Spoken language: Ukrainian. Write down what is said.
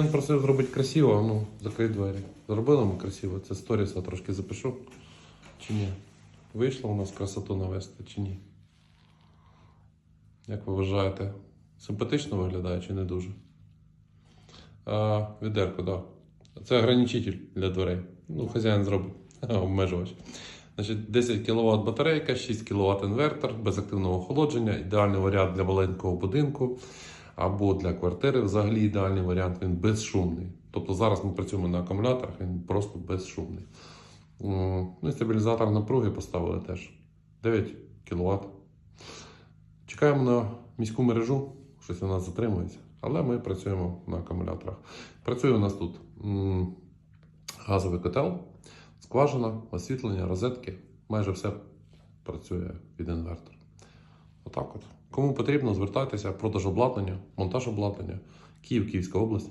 Він просив зробити красиво, а ну, закрий двері. Зробили ми красиво. Це сторіса трошки запишу. Чи ні? Вийшло у нас красоту навести чи ні? Як ви вважаєте, симпатично виглядає чи не дуже? А, відерко, так. Да. Це ограничитель для дверей. Ну, хазяїн зробить обмежувач. Значить, 10 кВт батарейка, 6 кВт інвертор, без активного охолодження, ідеальний варіант для маленького будинку або для квартири. Взагалі ідеальний варіант, він безшумний. Тобто зараз ми працюємо на акумуляторах, він просто безшумний. Ну і стабілізатор напруги поставили теж 9 кВт. Чекаємо на міську мережу, щось у нас затримується, але ми працюємо на акумуляторах. Працює у нас тут газовий котел, скважина, освітлення, розетки. Майже все працює від інвертора. Отак от. Кому потрібно, звертайтеся, продаж обладнання, монтаж обладнання, Київ, Київська область.